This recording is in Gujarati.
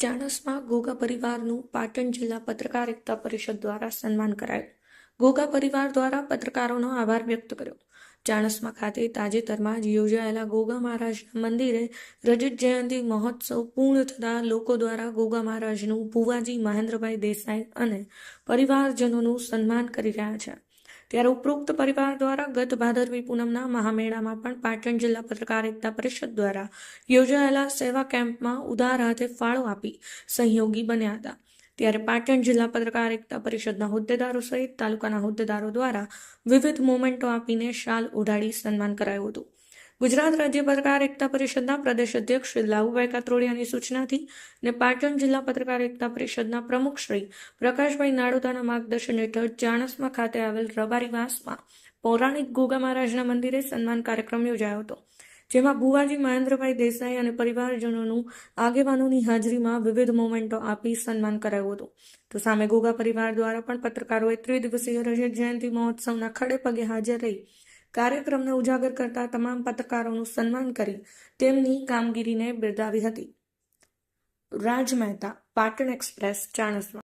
ચાણસમાં ગોગા પરિવારનું પાટણ જિલ્લા પત્રકાર એકતા પરિષદ દ્વારા સન્માન કરાયું. ગોગા પરિવાર દ્વારા પત્રકારોનો આભાર વ્યક્ત કર્યો. ચાણસ્મા ખાતે તાજેતરમાં જ યોજાયેલા ગોગા મહારાજના મંદિરે રજત જયંતિ મહોત્સવ પૂર્ણ થતાં લોકો દ્વારા ગોગા મહારાજનું ભુવાજી મહેન્દ્રભાઈ દેસાઈ અને પરિવારજનોનું સન્માન કરી રહ્યા છે. ત્યારે ઉપરોક્ત પરિવાર દ્વારા ગત ભાદરવી પૂનમના મહામેળામાં પણ પાટણ જિલ્લા પત્રકાર એકતા પરિષદ દ્વારા યોજાયેલા સેવા કેમ્પમાં ઉદાર હાથે ફાળો આપી સહયોગી બન્યા હતા. ત્યારે પાટણ જિલ્લા પત્રકાર એકતા પરિષદના હોદ્દેદારો સહિત તાલુકાના હોદ્દેદારો દ્વારા વિવિધ મોમેન્ટો આપીને શાલ ઉડાડી સન્માન કરાયું હતું. ગુજરાત રાજ્ય પત્રકાર એકતા પરિષદના પ્રદેશ અધ્યક્ષ શ્રી લાવુભાઈ કાત્રોડિયાની સૂચનાથી અને પાટણ જિલ્લા પત્રકાર એકતા પરિષદના પ્રમુખ શ્રી પ્રકાશભાઈ નાડોદાના માર્ગદર્શન હેઠળ ચાણસ્મા ખાતે આવેલ રબારી વાસમાં પૌરાણિક ગોગા મહારાજના મંદિરે સન્માન કાર્યક્રમ યોજાયો હતો, જેમાં ભુવાજી મહેન્દ્રભાઈ દેસાઈ અને પરિવારજનોનું આગેવાનોની હાજરીમાં વિવિધ મોમેન્ટો આપી સન્માન કરાયું હતું. તો સામે ગોગા પરિવાર દ્વારા પણ પત્રકારોએ ત્રિદિવસીય રજત જયંતિ મહોત્સવના ખડે પગે હાજર રહી કાર્યક્રમને ઉજાગર કરતા તમામ પત્રકારોનું સન્માન કરી તેમની કામગીરીને બિરદાવી હતી. રાજ મહેતા, પાટણ એક્સપ્રેસ, ચાણસ્મા.